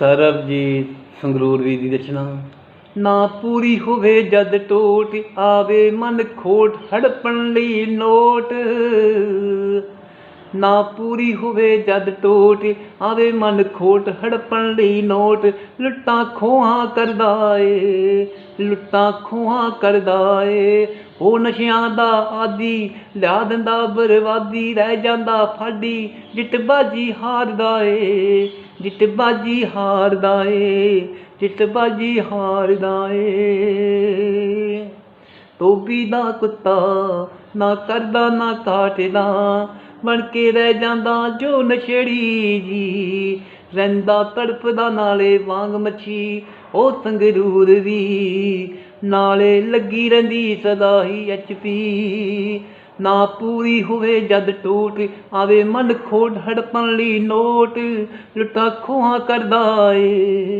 ਸਰਬਜੀਤ ਸੰਗਰੂਰ ਵੀ ਦੀ ਰਚਨਾ ਨਾ। ਪੂਰੀ ਹੋਵੇ ਜਦ ਟੋਟ, ਆਵੇ ਮਨ ਖੋਟ, ਹੜਪਣ ਲਈ ਨੋਟ। ਨਾ ਪੂਰੀ ਹੋਵੇ ਜਦ ਟੋਟ, ਆਵੇ ਮਨ ਖੋਟ, ਹੜਪਣ ਲਈ ਨੋਟ। ਲੁੱਟਾਂ ਖੋਹਾਂ ਕਰਦਾ ਏ, ਲੁੱਟਾਂ ਖੋਹਾਂ ਕਰਦਾ ਏ। ਉਹ ਨਸ਼ਿਆਂ ਦਾ ਆਦੀ, ਲਿਆ ਦਿੰਦਾ ਬਰਬਾਦੀ, ਰਹਿ ਜਾਂਦਾ ਫਾਡੀ ਜਿੱਟ ਬਾਜੀ ਹਾਰਦਾ ਏ। ਜਿੱਟ ਬਾਜੀ ਹਾਰਦਾ ਏ ਜਿੱਟ ਬਾਜੀ ਹਾਰਦਾ ਏ ਟੋਬੀ ਦਾ ਕੁੱਤਾ, ਨਾ ਕਰਦਾ, ਨਾ ਕਾਟਦਾ, ਬਣ ਕੇ ਰਹਿ ਜਾਂਦਾ ਜੋ ਨਸ਼ੇੜੀ ਜੀ। ਰਹਿੰਦਾ ਤੜਫਦਾ ਨਾਲੇ ਵਾਂਗ ਮੱਛੀ, ਉਹ ਸੰਗਰੂਰ ਦੀ। ਨਾਲੇ ਲੱਗੀ ਰਹਿੰਦੀ ਸਦਾ ਹੀ ਐਚਪੀ ਨਾ ਪੂਰੀ ਹੋਵੇ ਜਦ ਟੋਟ, ਆਵੇ ਮਨ ਖੋਟ ਹੜਪਣ ਲਈ ਨੋਟ, ਲੁੱਟਾ ਖੋਹਾਂ ਕਰਦਾ ਏ।